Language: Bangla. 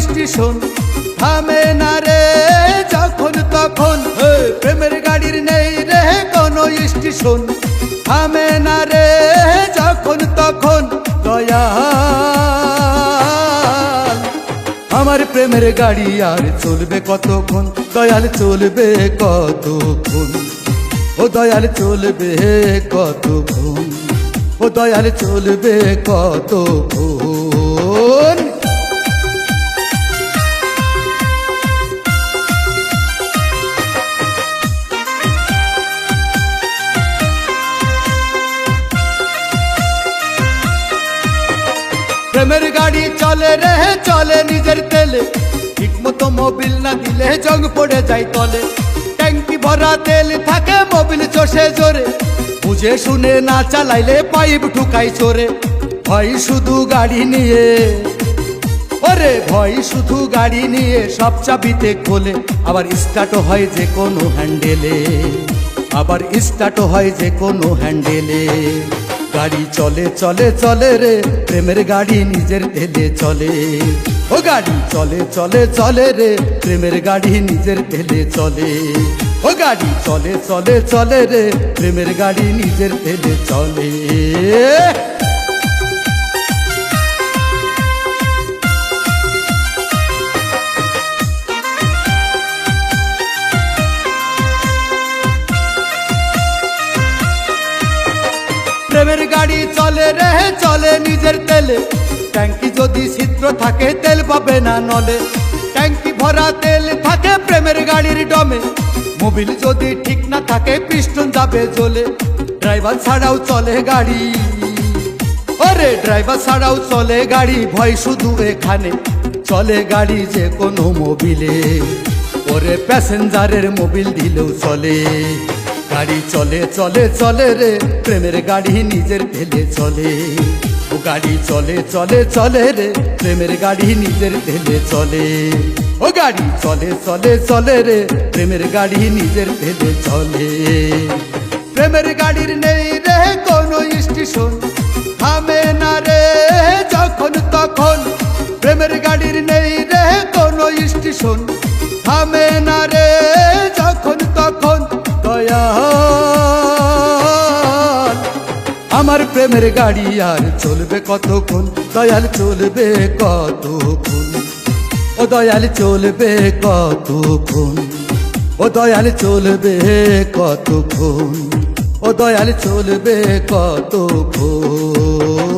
স্টেশন। থামে না রে, যখন তখন। প্রেমের গাড়ির নেই রে, কোনো স্টেশন। থামে না রে, যখন তখন। দয়া আমার প্রেমের গাড়ি আর চলবে কতক্ষণ? দয়াল চলবে কতক্ষণ? ও দয়াল চলবে কতক্ষণ? ও দয়াল চলবে কতক্ষণ? প্রেমের গাড়ি চলে রে, চলে নিজের তেলে। ঠিক মতো মোবিল না দিলে জং পড়ে যায় তলে। ট্যাঙ্কি ভরা তেল থাকে মোবিল চষে জোরে। বুঝে শুনে না চালাইলে পাইপ ঢুকাই চোরে। ভয় শুধু গাড়ি নিয়ে। ওরে ভয় শুধু গাড়ি নিয়ে সব চাবিতে খোলে। আবার স্টার্টও হয় যে কোনো হ্যান্ডেলে। আবার স্টার্টও হয় যে কোনো হ্যান্ডেলে। গাড়ি চলে চলে চলে রে। প্রেমের গাড়ি নিজের তেলে চলে। ও গাড়ি চলে চলে চলে রে। প্রেমের গাড়ি নিজের তেলে চলে। ও গাড়ি চলে চলে চলে রে। প্রেমের গাড়ি নিজের তেলে চলে। প্রেমের গাড়ি চলে রে, চলে নিজের তেলে। ট্যাঙ্কি যদি ছিদ্র থাকে, তেল পাবে না নলে। ট্যাঙ্কি ভরা তেল থাকে প্রেমের গাড়ির ডমে। মোবিল যদি ঠিক না থাকে, পিস্টন যাবে জ্বলে ড্রাইভার ছাড়াও চলে গাড়ি। ওরে, ড্রাইভার ছাড়াও চলে গাড়ি, ভয় শুধু এখানে। চলে গাড়ি যে কোনো মোবিলে। ওরে প্যাসেঞ্জারের মোবিল দিলেও চলে। গাড়ি চলে চলে চলে রে। প্রেমের গাড়ি নিজের তেলে চলে। ও গাড়ি চলে চলে চলে রে। প্রেমের গাড়ি নিজের তেলে চলে। ও গাড়ি চলে চলে চলে রে। প্রেমের গাড়ি নিজের তেলে চলে। প্রেমের গাড়ির নেই রে কোনো স্টেশন। থামে না রে যখন তখন। প্রেমের গাড়ির নেই রে কোনো স্টেশন। থামে প্রেমের গাড়ি আর চলবে কতক্ষণ? দয়াল চলবে কতক্ষণ? ও দয়াল চলবে কতক্ষণ? ও দয়াল চলবে কতক্ষণ? ও দয়াল চলবে কতক্ষণ?